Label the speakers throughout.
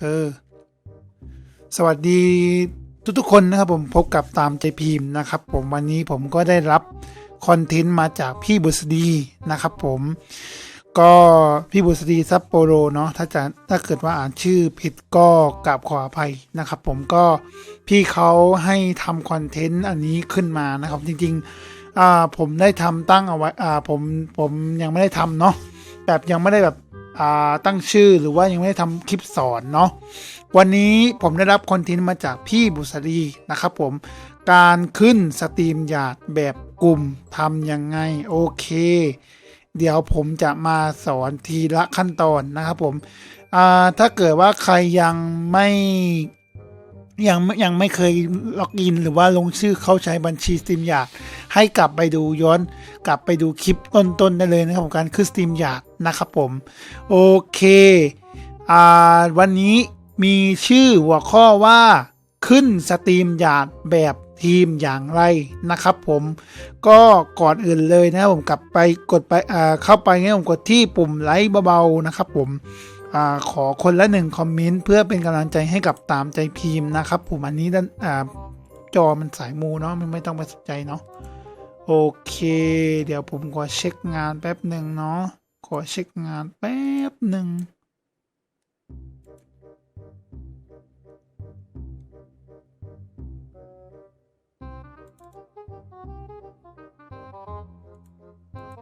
Speaker 1: เออ สวัสดีทุกๆคนนะครับผมพบกับตามใจพิมพ์นะครับ ผมวันนี้ผมก็ได้รับคอนเทนต์มาจากพี่บุษดีนะครับ ผมก็พี่บุษดีซัปโปโรเนาะถ้าจะถ้าเกิดว่าอ่านชื่อผิดก็กราบขออภัยนะครับ ผมก็พี่เขาให้ทำคอนเทนต์อันนี้ขึ้นมานะครับจริงๆอ่าผมได้ทำตั้งเอาไว้อ่าผมผมยังไม่ได้ทำเนาะแบบยังไม่ได้แบบ ตั้งชื่อหรือว่ายังไม่ได้ทำคลิปสอนเนาะวันนี้ผมได้รับคอนเทนต์มาจากพี่บุษรีนะครับผมการขึ้นสตรีมหยาดแบบกลุ่มทำยังไงโอเค เดี๋ยวผมจะมาสอนทีละขั้นตอนนะครับผมถ้าเกิดว่าใครยังไม่ ยังยังไม่เคยล็อกอิน หรือว่าลงชื่อเข้าใช้บัญชีสตรีมหยาดให้กลับไปดูย้อนกลับไปดูคลิปต้นๆได้เลยนะครับผมการขึ้นสตรีมหยาดนะครับผมโอเคอ่าวันนี้มีชื่อหัวข้อว่าขึ้นสตรีมหยาดแบบทีมอย่างไรนะครับผมก็ก่อนอื่นเลยนะครับผมกลับไปกดไปเข้าไปเนี่ยผมกดที่ปุ่มไลค์เบาๆนะครับผม อขอคนละหนึ่งคอมเมนต์เพื่อเป็นกำลังใจให้กับตามใจพิมพ์นะครับผมอันนี้ด้านจอมันสายมูเนาะมันไม่ต้องไปสนใจเนาะโอเค เดี๋ยวผมขอเช็คงานแป๊บหนึ่งเนาะขอเช็คงานแป๊บหนึ่ง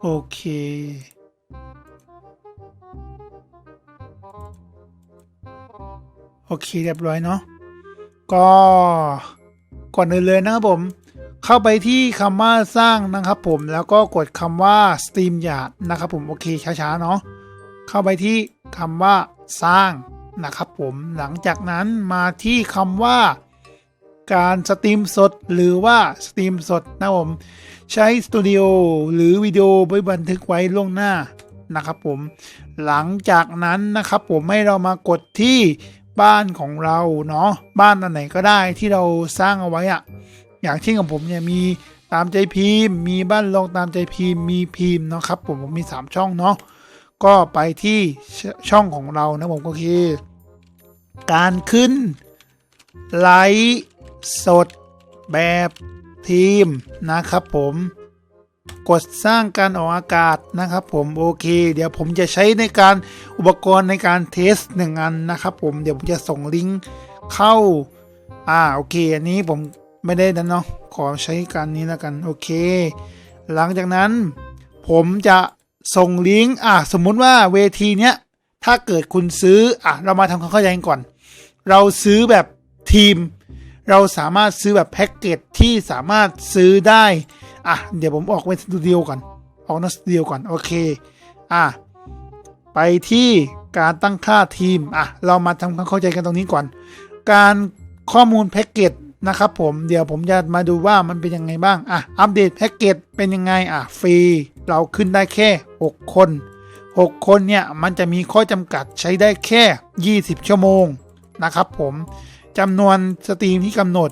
Speaker 1: โอเค โอเคเรียบร้อยเนาะก็ก่อนอื่นเลยนะครับผม เข้าไปที่คำว่าสร้างนะครับผมแล้วก็กดคำว่า Steam หยาดนะครับผมโอเคช้าๆเนาะเข้าไปที่คำว่าสร้างนะครับผมหลังจากนั้นมาที่คำว่าการสตรีมสดหรือว่าสตรีมสดนะผมใช้สตูดิโอหรือวิดีโอไว้บันทึกไว้ล่วงหน้านะครับผมหลังจากนั้นนะครับผมให้เรามากดที่ บ้านของเราเนาะบ้านอันไหนก็ได้ที่เราสร้างเอาไว้อะอย่างเช่นของผมเนี่ยมีตามใจพิมพ์ มีบ้านลงตามใจพิมพ์มีพิมพ์เนาะครับผมผมมี 3 ช่องเนาะก็ไปที่ชช่องของเรานะผมก็คือการขึ้นไลฟ์สดแบบทีมนะครับผม กดสร้างการออกอากาศนะครับ ผมโอเค เดี๋ยวผมจะใช้ในการอุปกรณ์ในการเทสหนึ่งอันนะครับ ผมเดี๋ยวผมจะส่งลิงก์เข้าอ่าโอเค อันนี้ผมไม่ได้นะเนาะขอใช้การนี้แล้วกันโอเค หลังจากนั้น ผมจะส่งลิงก์อะสมมุติว่าเวทีเนี้ยถ้าเกิดคุณซื้ออะเรามาทำความเข้าใจกันก่อน เราซื้อแบบทีม เราสามารถซื้อแบบแพ็กเกจที่สามารถซื้อได้ อะ เดี๋ยวผมออกไปสตูดิโอก่อน ออกนอกสตูดิโอก่อน โอเค อะ ไปที่การตั้งค่าทีม อะ เรามาทำความเข้าใจกันตรงนี้ก่อน การข้อมูลแพ็กเกจนะครับผม เดี๋ยวผมจะมาดูว่ามันเป็นยังไงบ้าง อะ อัปเดตแพ็กเกจเป็นยังไง อะ ฟรี เราขึ้นได้แค่ 6 คน 6 คนเนี่ย มันจะมีข้อจำกัดใช้ได้แค่ 20 ชั่วโมงนะครับผมจำนวนสตรีมที่กำหนด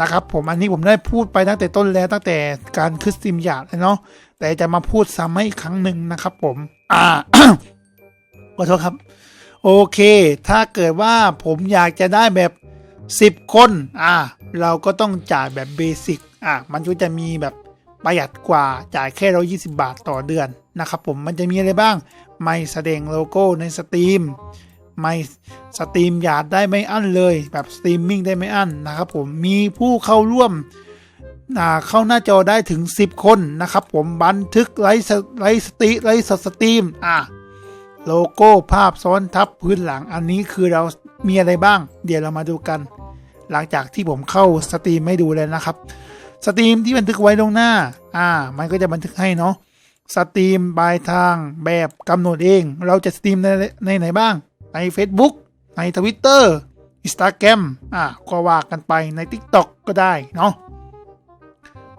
Speaker 1: นะครับผมอันนี้ผมได้พูดไปตั้งแต่ต้นแล้วตั้งแต่การขึ้นสตรีมหยาดเนาะแต่จะมาพูดซ้ำให้อีกครั้งหนึ่งนะครับผม อ่าขอโทษครับ โอเค ถ้าเกิดว่าผมอยากจะได้แบบ 10 คน อ่า เราก็ต้องจ่ายแบบเบสิกอ่ามันก็จะมีแบบประหยัดกว่าจ่ายแค่เรา20บาทต่อเดือนนะครับผมมันจะมีอะไรบ้าง ไม่แสดงโลโก้ในสตรีม ไม่สตรีมหยาดได้ไม่อั้นเลย แบบสตรีมมิ่งได้ไม่อั้นนะครับผมมีผู้เข้าร่วมเข้าหน้าจอได้ถึง 10 คนนะครับผมบันทึกไลฟ์ไลฟ์สตรีไลฟ์สดสตรีมอะโลโก้ภาพซ้อนทับพื้นหลังอันนี้คือเรามีอะไรบ้าง เดี๋ยวเรามาดูกัน หลังจากที่ผมเข้าสตรีมให้ดูเลยนะครับสตรีมที่บันทึกไว้ลงหน้า อ่า มันก็จะบันทึกให้เนาะ สตรีมปลายทางแบบกำหนดเอง เราจะสตรีมในในไหนบ้าง ใน Facebook ใน Twitter Instagram อะก็ว่ากันไปใน TikTok ก็ได้เนาะ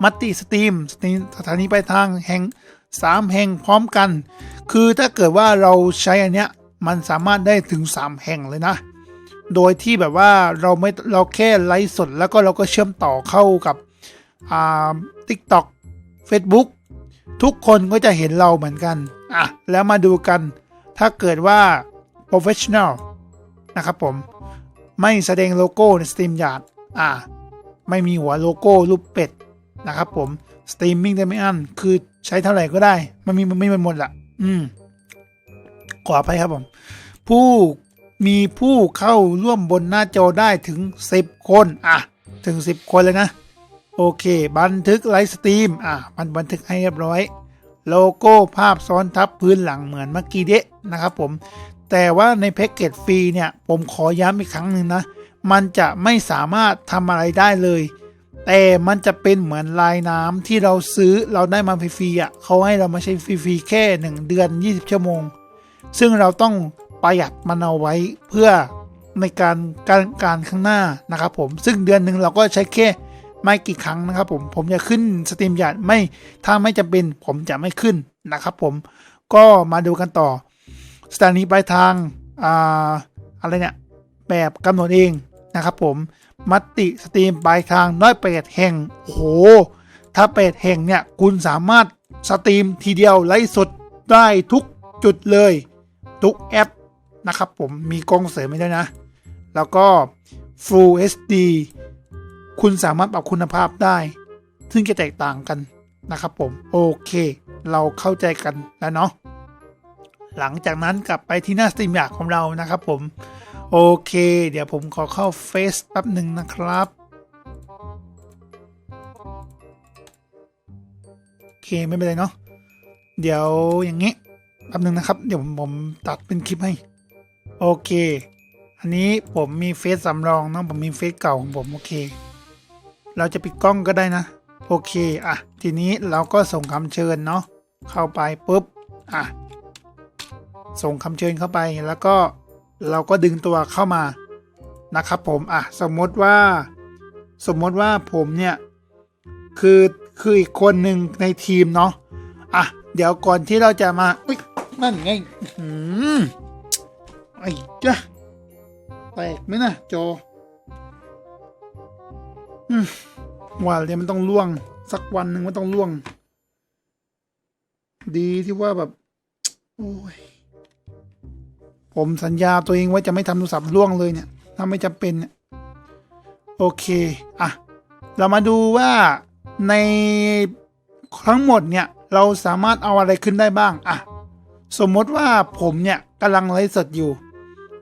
Speaker 1: มัตติสตรีมสถานีปลายทางแห่ง 3 แห่งพร้อมกัน คือถ้าเกิดว่าเราใช้อันเนี้ยมันสามารถได้ถึง 3 แห่งเลยนะ โดยที่แบบว่าเราไม่เราแค่ไลฟ์สดแล้วก็เราก็เชื่อมต่อเข้ากับอ่า TikTok Facebook ทุกคนก็จะเห็นเราเหมือนกัน อะ แล้วมาดูกัน ถ้าเกิดว่า professional นะครับผม ไม่แสดงโลโก้ในสตรีมยาร์ดอ่า ไม่มีหัวโลโก้รูปเป็ดนะครับผมสตรีมมิ่งได้ไม่อั้น คือใช้เท่าไหร่ก็ได้ มันมีมันไม่หมดละอืม ขออภัยครับผม ผู้มีผู้เข้าร่วมบนหน้าจอได้ถึง 10 คน อะ ถึง 10 คนเลยนะ โอเค บันทึกไลฟ์สตรีม อะ มันบันทึกให้เรียบร้อย โลโก้ภาพซ้อนทับพื้นหลังเหมือนเมื่อกี้เดะนะครับผม แต่ว่าในแพ็กเกจฟรีเนี่ยผมขอย้ำอีกครั้งหนึ่งนะ มันจะไม่สามารถทำอะไรได้เลย แต่มันจะเป็นเหมือนลายน้ำที่เราซื้อเราได้มาฟรีๆอะเขาให้เรามาใช้ฟรีๆแค่ 1 เดือน 20 ชั่วโมง ซึ่งเราต้องประหยัดมันเอาไว้เพื่อในการการการข้างหน้านะครับผมซึ่งเดือนหนึ่งเราก็ใช้แค่ไม่กี่ครั้งนะครับผมผมจะขึ้นสตรีมยาดไม่ถ้าไม่จำเป็นผมจะไม่ขึ้นนะครับผมก็มาดูกันต่อ สถานีปลายทางอ่าอะไรเนี่ยแบบกำหนดเองนะครับผมมติสตรีมปลายทางน้อยแปดแห่งโอ้โหถ้าแปดแห่งเนี่ยคุณสามารถสตรีมทีเดียวไลฟ์สดได้ทุกจุดเลย ทุกแอปนะครับผมมีกล้องเสริมไม่ได้นะ แล้วก็ Full HD คุณสามารถปรับคุณภาพได้ ซึ่งจะแตกต่างกันนะครับผม โอเค เราเข้าใจกันแล้วเนาะ หลังจากนั้นกลับไปที่หน้าสตรีมอยากของเรานะครับผม โอเค เดี๋ยวผมขอเข้าเฟซแป๊บหนึ่งนะครับ โอเค ไม่เป็นไรเนาะเดี๋ยวอย่างงี้แป๊บหนึ่งนะครับ เดี๋ยวผมผมตัดเป็นคลิปให้ โอเค อันนี้ผมมีเฟซสำรองเนาะผมมีเฟซเก่าของผม โอเค เราจะปิดกล้องก็ได้นะ โอเค อะ ทีนี้เราก็ส่งคำเชิญเนาะเข้าไปปุ๊บ อะ ส่งคำเชิญเข้าไปแล้วก็เราก็ดึงตัวเข้ามานะครับผมอะสมมติว่า สมมติว่าผมเนี่ยคือคืออีกคนหนึ่งในทีมเนาะอะเดี๋ยวก่อนที่เราจะมาอุ๊ยนั่นไงอืมไอ้จ้ะแตกไหมนะจออืมว่าเลยมันต้องล่วง สักวันหนึ่งมันต้องล่วง ดีที่ว่าแบบ โอ้ย ผมสัญญาตัวเองว่าจะไม่ทำโทรศัพท์ล่วงเลยเนี่ย ถ้าไม่จำเป็นเนี่ยโอเค อะ เรามาดูว่าในทั้งหมดเนี่ย เราสามารถเอาอะไรขึ้นได้บ้าง อะ สมมติว่าผมเนี่ยกำลังไลฟ์สดอยู่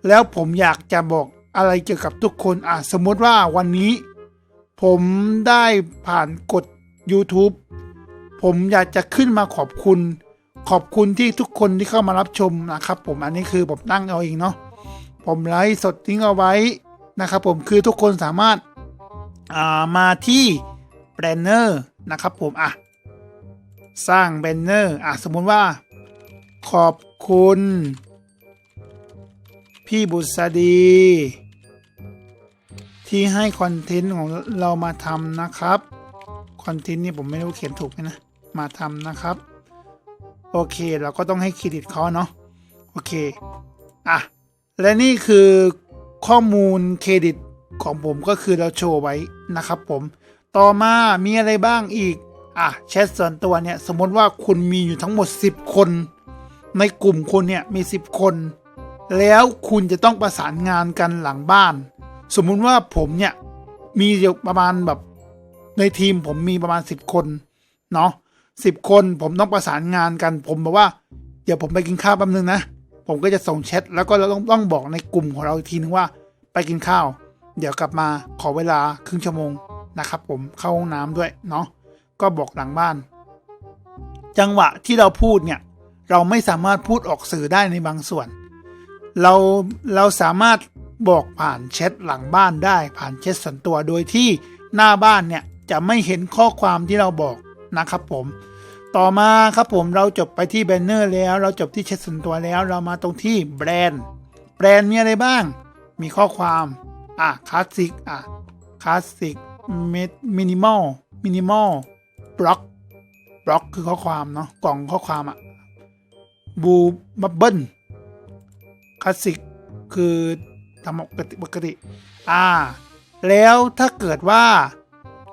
Speaker 1: แล้วผมอยากจะบอกอะไรเกี่ยวกับทุกคน อะ สมมติว่าวันนี้ ผมได้ผ่านกด YouTube ผมอยากจะขึ้นมาขอบคุณ ขอบคุณที่ทุกคนที่เข้ามารับชมนะครับผมอันนี้คือผมตั้งเอาเองเนาะผมไลฟ์สดทิ้งเอาไว้นะครับผมคือทุกคนสามารถามาที่แบนเนอร์นะครับผมอะสร้างแบนเนอร์อะสมมุติว่า ขอบคุณ พี่บุษดี ที่ให้คอนเทนต์ของเรามาทำนะครับ คอนเทนต์นี่ผมไม่รู้เขียนถูกไหมนะ มาทำนะครับ โอเค เราก็ต้องให้เครดิตเขาเนาะโอเคอะและนี่คือข้อมูลเครดิตของผมก็คือเราโชว์ไว้นะครับผม ต่อมามีอะไรบ้างอีก อะแชทส่วนตัวเนี่ยสมมติว่าคุณมีอยู่ทั้งหมด 10 คน ในกลุ่มคุณเนี่ยมี 10 คน แล้วคุณจะต้องประสานงานกันหลังบ้าน สมมุติว่าผมเนี่ยมีอยู่ประมาณแบบในทีมผมมีประมาณ 10 คนเนาะ สิบคนผมต้องประสานงานกัน ผมบอกว่า เดี๋ยวผมไปกินข้าวแป๊บนึงนะ ผมก็จะส่งแชทแล้วก็เราต้องต้องบอกในกลุ่มของเราอีกทีนึงว่าไปกินข้าว เดี๋ยวกลับมาขอเวลาครึ่งชั่วโมงนะครับ ผมเข้าห้องน้ำด้วยเนาะก็บอกหลังบ้าน จังหวะที่เราพูดเนี่ย เราไม่สามารถพูดออกสื่อได้ในบางส่วน เราเราสามารถบอกผ่านแชทหลังบ้านได้ผ่านแชทส่วนตัวโดยที่หน้าบ้านเนี่ยจะไม่เห็นข้อความที่เราบอก นะครับผม ต่อมาครับผมเราจบไปที่แบนเนอร์แล้ว เราจบที่แชทส่วนตัวแล้ว เรามาตรงที่แบรนด์ แบรนด์มีอะไรบ้าง มีข้อความ อะคลาสสิก อะคลาสสิกมินิมอล มินิมอล บล็อก บล็อกคือข้อความเนาะ กล่องข้อความอะบูบับเบิ้ล คลาสสิก คือทำปกติปกติ อ่า แล้วถ้าเกิดว่า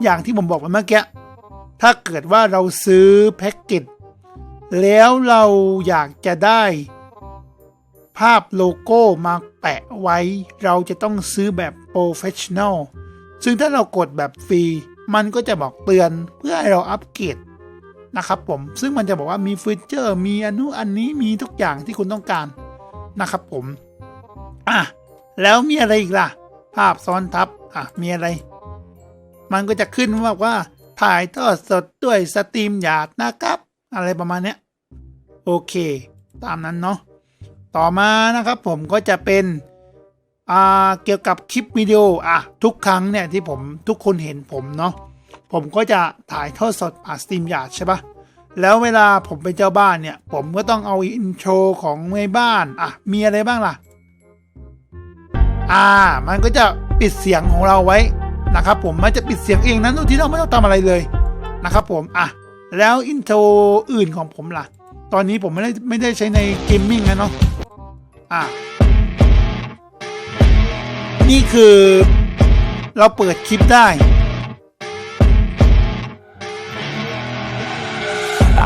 Speaker 1: อย่างที่ผมบอกไปเมื่อกี้ ถ้าเกิดว่าเราซื้อแพ็กเกจแล้วเราอยากจะได้ ภาพโลโก้มาแปะไว้ เราจะต้องซื้อแบบ Professional ซึ่งถ้าเรากดแบบฟรี มันก็จะบอกเตือนเพื่อให้เราอัปเกรดนะครับผม ซึ่งมันจะบอกว่ามีฟีเจอร์มีอนุอันนี้มีทุกอย่างที่คุณต้องการนะครับผมอะแล้วมีอะไรอีกล่ะ ภาพซ้อนทับอะมีอะไร มันก็จะขึ้นว่าว่า ถ่ายทอดสดด้วยสตรีมหยาดนะครับ อะไรประมาณเนี้ยโอเค ตามนั้นเนาะต่อมานะครับผมก็จะเป็นอ่าเกี่ยวกับคลิปวิดีโออะทุกครั้งเนี่ยที่ผมทุกคนเห็นผมเนาะผมก็จะถ่ายทอดสดผ่านสตรีมหยาดใช่ปะแล้วเวลาผมเป็นเจ้าบ้านเนี่ย ผมก็ต้องเอาอินโทรของในบ้านอะมีอะไรบ้างล่ะ อ่า มันก็จะปิดเสียงของเราไว้ นะครับผมมันจะปิดเสียงเองนั้นโดยที่เราไม่ต้องทำอะไรเลยนะครับผมอะแล้วอินโทรอื่นของผมล่ะ ตอนนี้ผมไม่ได้ไม่ได้ใช้ในเกมมิ่งนะเนาะอะนี่คือเราเปิดคลิปได้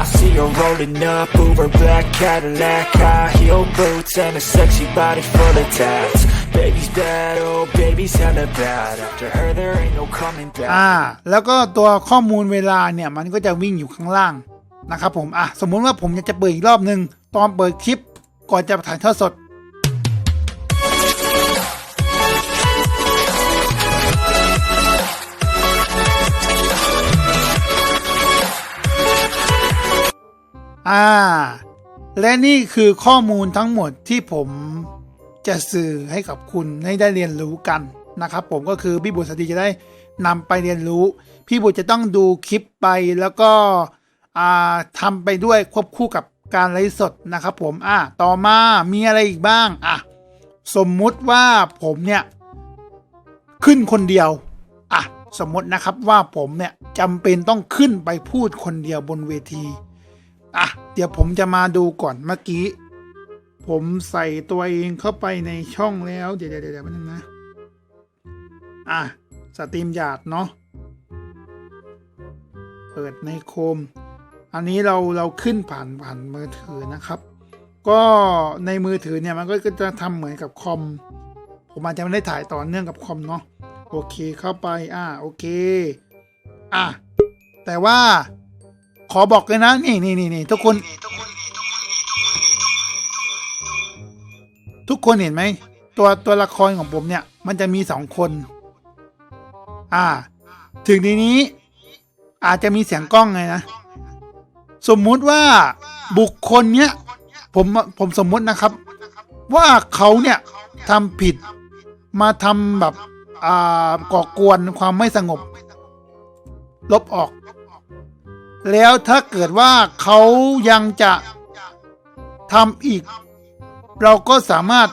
Speaker 2: I see her rolling up, Uber black Cadillac, high heel boots, and a sexy body full of tats. Baby's bad, oh baby's hella bad. After her, there ain't no coming back.
Speaker 1: อ่า แล้วก็ตัวข้อมูลเวลาเนี่ย มันก็จะวิ่งอยู่ข้างล่างนะครับผม อะ สมมุติว่าผมอยากจะเปิดอีกรอบหนึ่งตอนเปิดคลิป ก่อนจะถ่ายทอดสด อ่า และนี่คือข้อมูลทั้งหมดที่ผม จะสื่อให้กับคุณให้ได้เรียนรู้กันนะครับ ผมก็คือพี่บุตรสตรีจะได้นำไปเรียนรู้ พี่บุตรจะต้องดูคลิปไปแล้วก็อ่าทำไปด้วยควบคู่กับการไลฟ์สดนะครับ ผมอ่าต่อมามีอะไรอีกบ้างอะสมมุติว่าผมเนี่ยขึ้นคนเดียวอะสมมตินะครับว่าผมเนี่ยจำเป็นต้องขึ้นไปพูดคนเดียวบนเวทีอะเดี๋ยวผมจะมาดูก่อนเมื่อกี้ ผมใส่ตัวเองเข้าไปในช่องแล้ว เดี๋ยวเดี๋ยวเดี๋ยวนึงนะ อะ สตรีมหยาดเนาะ เปิดในโคม อันนี้เราเราขึ้นผ่านผ่านมือถือนะครับ ก็ในมือถือเนี่ยมันก็จะทำเหมือนกับคอม ผมอาจจะไม่ได้ถ่ายต่อเนื่องกับคอมเนาะ โอเคเข้าไป อ่าโอเค อะ แต่ว่าขอบอกเลยนะ นี่นี่นี่นี่ทุกคน ทุกคนเห็นไหม ตัวตัวละครของผมเนี่ย มันจะมีสองคน อ่า ถึงทีนี้ อาจจะมีเสียงกล้องไงนะ สมมุติว่าบุคคลเนี้ย ผมผมสมมุตินะครับ ว่าเขาเนี่ยทำผิดมาทำแบบอ่าก่อกวนความไม่สงบ ลบออก แล้วถ้าเกิดว่าเขายังจะทำอีก เราก็สามารถ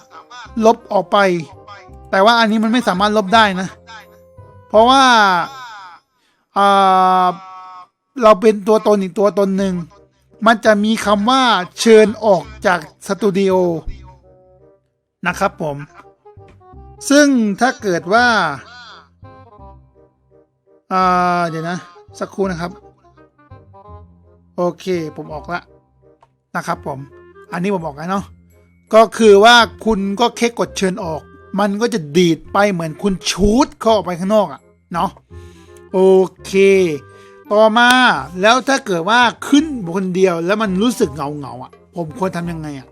Speaker 1: ลบออกไป แต่ว่าอันนี้มันไม่สามารถลบได้นะ เพราะว่าเราเป็นตัวตนอีกตัวตนหนึ่ง มันจะมีคำว่าเชิญออกจากสตูดิโอนะครับผม ซึ่งถ้าเกิดว่าเดี๋ยวนะ สักครู่นะครับ โอเค ผมออกละนะครับผม อันนี้ผมบอกแล้วเนาะ ก็คือว่าคุณก็แค่กดเชิญออก มันก็จะดีดไปเหมือนคุณชูดเข้าออกไปข้างนอกอะ่ะเนาะโอเค ต่อมาแล้วถ้าเกิดว่าขึ้นคนเดียวแล้วมันรู้สึกเงาเงาๆอะ ผมควรทำยังไงอะ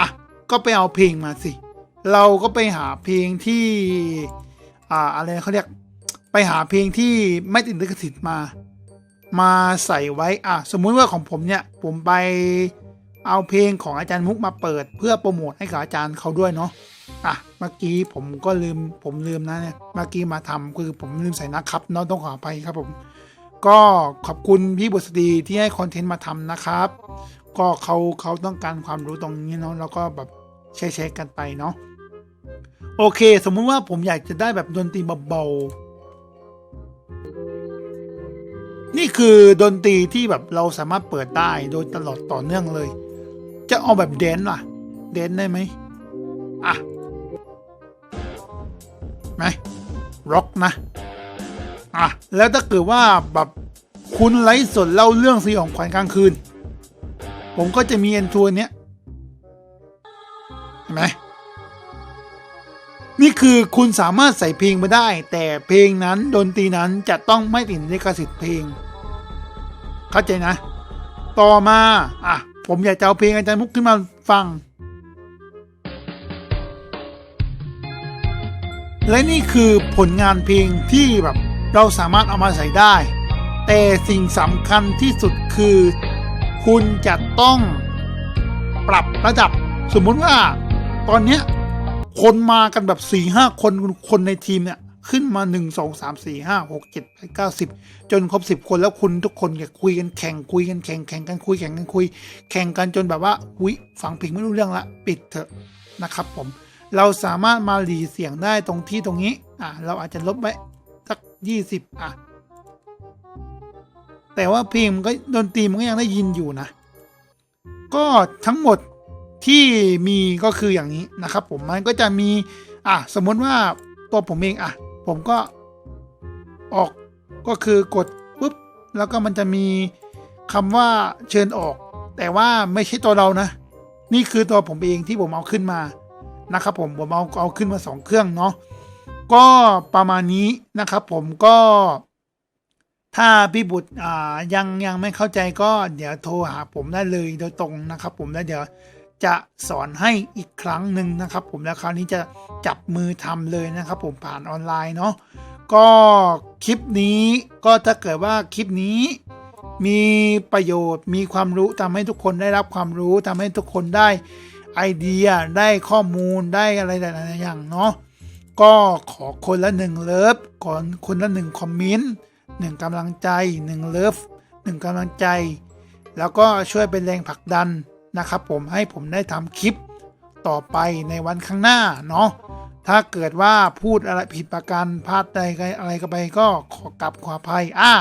Speaker 1: อะก็ไปเอาเพลงมาสิ เราก็ไปหาเพลงที่ อ่าอะไรเขาเรียก ไปหาเพลงที่ไม่ติดลิขสิทธิ์มา มาใส่ไว้อะสมมุติว่าของผมเนี่ย ผมไป เอาเพลงของอาจารย์มุกมาเปิด เพื่อโปรโมทให้กับอาจารย์เขาด้วยเนาะอะเมื่อกี้ผมก็ลืมผมลืมนะเนี่ยเมื่อกี้มาทำคือผมลืมใส่นะครับเนาะต้องขออภัยครับผม ก็ขอบคุณพี่บุษดีที่ให้คอนเทนต์มาทำนะครับ ก็เขาเขาต้องการความรู้ตรงนี้เนาะแล้วก็แบบแชร์ๆกันไปเนาะโอเค สมมุติว่าผมอยากจะได้แบบดนตรีเบาๆนี่คือดนตรีที่แบบเราสามารถเปิดได้โดยตลอดต่อเนื่องเลย จะเอาแบบแดนล่ะแดนได้ไหมอะไหมร็อกนะ อะ แล้วถ้าเกิดว่าแบบคุณไลฟ์สดเล่าเรื่องสยองขวัญกลางคืน ผมก็จะมีเอ็นทัวร์เนี้ยเห็นไหมนี่คือคุณสามารถใส่เพลงมาได้ แต่เพลงนั้นดนตรีนั้นจะต้องไม่ติดลิขสิทธิ์เพลง เข้าใจนะ ต่อมา อะ ผมอยากจะเอาเพลงอาจารย์มุกขึ้นมาฟัง และนี่คือผลงานเพลงที่แบบเราสามารถเอามาใส่ได้ แต่สิ่งสำคัญที่สุดคือ คุณจะต้องปรับระดับ สมมุติว่า ตอนเนี้ยคนมากันแบบสี่ห้าคนคนในทีมเนี่ย ขึ้นมาหนึ่งสองสามสี่ห้าหกเจ็ดแปดเก้าสิบจนครบสิบคนแล้วคุณทุกคนอยากคุยกันแข่งคุยกันแข่งแข่งกันคุยแข่งกันคุย แข่งกันจนแบบว่าหุยฟังเพลงไม่รู้เรื่องละปิดเถอะนะครับผมเราสามารถมาหลีเสียงได้ตรงที่ตรงนี้อะเราอาจจะลบไว้สักยี่สิบอะแต่ว่าเพลงมันก็ดนตรีมันก็ยังได้ยินอยู่นะ ก็ทั้งหมดที่มีก็คืออย่างนี้นะครับผมมันก็จะมีอะสมมติว่าตัวผมเองอะ ผมก็ออกก็คือกดปุ๊บแล้วก็มันจะมีคำว่าเชิญออก แต่ว่าไม่ใช่ตัวเรานะ นี่คือตัวผมเองที่ผมเอาขึ้นมานะครับผมผมเอาเอาขึ้นมาสองเครื่องเนาะก็ประมาณนี้นะครับผมก็ถ้าพี่บุตรยังยังไม่เข้าใจก็เดี๋ยวโทรหาผมได้เลยโดยตรงนะครับ ผมแล้วเดี๋ยว จะสอนให้อีกครั้งหนึ่งนะครับผมแล้วคราวนี้จะจับมือทำเลยนะครับผมผ่านออนไลน์เนาะก็คลิปนี้ก็ถ้าเกิดว่าคลิปนี้มีประโยชน์มีความรู้ทำให้ทุกคนได้รับความรู้ทำให้ทุกคนได้ไอเดียได้ข้อมูลได้อะไรหลายๆอย่างเนาะก็ขอคนละหนึ่งเลิฟก่อนคนละหนึ่งคอมเมนต์หนึ่งกำลังใจหนึ่งเลิฟหนึ่งกำลังใจ แล้วก็ช่วยเป็นแรงผลักดัน นะครับผมให้ผมได้ทำคลิปต่อไปในวันข้างหน้าเนาะถ้าเกิดว่าพูดอะไรผิดประการพลาดใดอะไรก็ไปก็ขอกลับขออภัยอ่า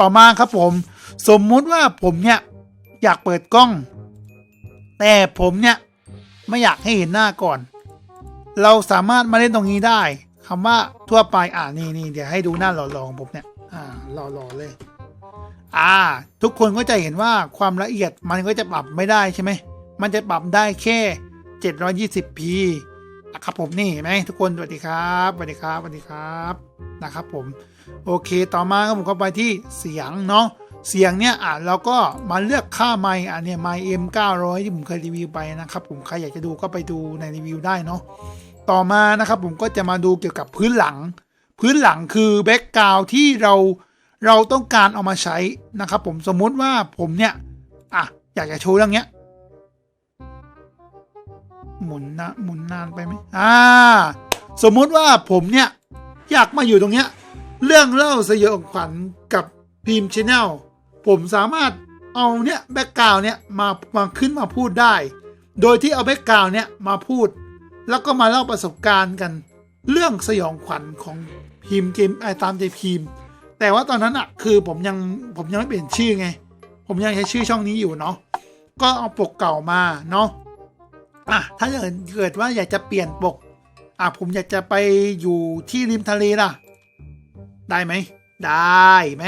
Speaker 1: ต่อมาครับผม สมมุติว่าผมเนี่ยอยากเปิดกล้อง แต่ผมเนี่ยไม่อยากให้เห็นหน้าก่อน เราสามารถมาเล่นตรงนี้ได้คำว่าทั่วไปอ่านี่นี่เดี๋ยวให้ดูหน้าหล่อๆของผมเนี่ยอ่าหล่อๆเลย อ่า ทุกคนก็จะเห็นว่าความละเอียดมันก็จะปรับไม่ได้ใช่ไหม มันจะปรับได้แค่ 720p นะครับผมนี่เห็นไหมทุกคนสวัสดีครับสวัสดีครับสวัสดีครับนะครับผม โอเคต่อมาก็ผมก็ไปที่เสียงเนาะเสียงเนี่ยอะเราก็มาเลือกค่าไมค์อะเนี่ยไมค์ M 900ที่ผมเคยรีวิวไปนะครับผมใครอยากจะดูก็ไปดูในรีวิวได้เนาะต่อมานะครับผมก็จะมาดูเกี่ยวกับพื้นหลัง พื้นหลังคือแบ็กกราวที่เรา เราต้องการเอามาใช้นะครับผมสมมติว่าผมเนี่ยอะอยากจะโชว์เรื่องเนี้ยหมุนนะหมุนนานไปไหมอ่าสมมุติว่าผมเนี่ยอยากมาอยู่ตรงเนี้ยเรื่องเล่าสยองขวัญกับพิมพ์ชแนลผมสามารถเอาเนี่ยแบ็กกราวเนี่ยมามาขึ้นมาพูดได้ โดยที่เอาแบ็กกราวเนี่ยมาพูด แล้วก็มาเล่าประสบการณ์กัน เรื่องสยองขวัญของพิมพ์เกมไอตามใจพิมพ์ แต่ว่าตอนนั้นอะคือผมยังผมยังไม่เปลี่ยนชื่อไง ผมยังใช้ชื่อช่องนี้อยู่เนาะก็เอาปกเก่ามาเนาะอะถ้าเกิดว่าอยากจะเปลี่ยนปกอะผมอยากจะไปอยู่ที่ริมทะเลล่ะ ได้ไหม ได้ไหม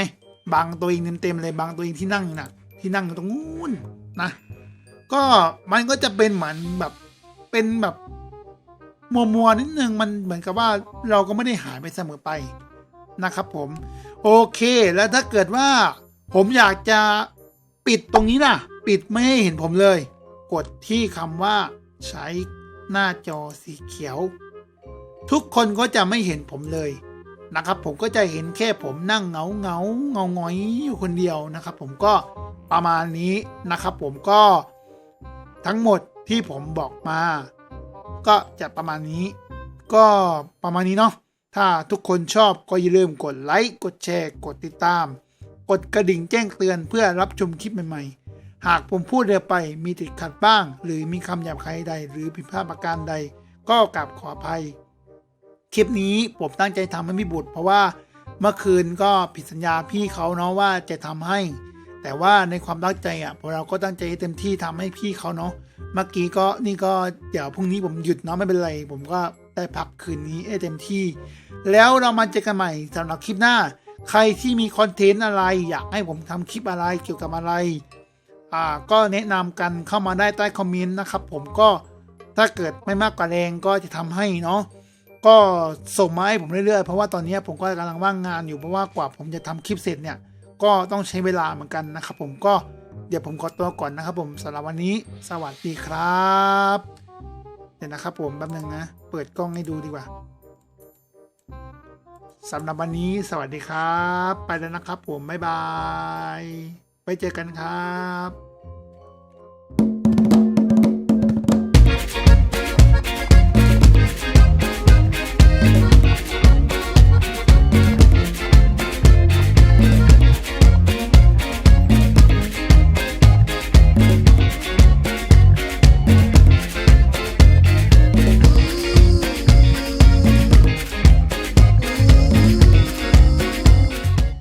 Speaker 1: บางตัวเองเต็มๆเลยบางตัวเองที่นั่งน่ะที่นั่งอยู่ตรงนู้นนะก็มันก็จะเป็นเหมือนแบบเป็นแบบมัวมัวๆนิดนึงมันเหมือนกับว่าเราก็ไม่ได้หายไปเสมอไปนะครับผม โอเค แล้วถ้าเกิดว่า ผมอยากจะปิดตรงนี้ล่ะปิดไม่ให้เห็นผมเลย กดที่คำว่า ใช้หน้าจอสีเขียว ทุกคนก็จะไม่เห็นผมเลยนะครับ ผมก็จะเห็นแค่ผมนั่งเงาเงาเงาหงอยอยู่คนเดียวนะครับ ผมก็ประมาณนี้นะครับ ผมก็ทั้งหมดที่ผมบอกมา ก็จะประมาณนี้ ก็ประมาณนี้เนาะ ถ้าทุกคนชอบก็อย่าลืมกดไลค์ กดแชร์ กดติดตาม กดกระดิ่งแจ้งเตือนเพื่อรับชมคลิปใหม่ๆ หากผมพูดเร็วไปมีติดขัดบ้าง หรือมีคำหยาบคายใด หรือผิดพลาดประการใด ก็กราบขออภัย คลิปนี้ผมตั้งใจทำให้พี่บุตร เพราะว่าเมื่อคืนก็ผิดสัญญาพี่เขาเนาะว่าจะทำให้ แต่ว่าในความตั้งใจอะพวกเราก็ตั้งใจเต็มที่ทำให้พี่เขาเนาะเมื่อกี้ก็นี่ก็เดี๋ยวพรุ่งนี้ผมหยุดเนาะไม่เป็นไร ผมก็ ได้พักคืนนี้ให้เต็มที่ แล้วเรามาเจอกันใหม่สำหรับคลิปหน้า ใครที่มีคอนเทนต์อะไร อยากให้ผมทำคลิปอะไรเกี่ยวกับอะไร อ่าก็แนะนำกันเข้ามาได้ใต้คอมเมนต์นะครับ ผมก็ถ้าเกิดไม่มากกว่าแรงก็จะทำให้เนาะก็ส่งมาให้ผมเรื่อยๆ เพราะว่าตอนนี้ผมก็กำลังว่างงานอยู่เพราะว่ากว่าผมจะทำคลิปเสร็จเนี่ย ก็ต้องใช้เวลาเหมือนกันนะครับ ผมก็เดี๋ยวผมขอตัวก่อนนะครับ ผมสำหรับวันนี้ สวัสดีครับ เดี๋ยวนะครับผมแป๊บนึงนะ เปิดกล้องให้ดูดีกว่าสำหรับวันนี้สวัสดีครับ ไปแล้วนะครับผม บ๊ายบายไปเจอกันครับ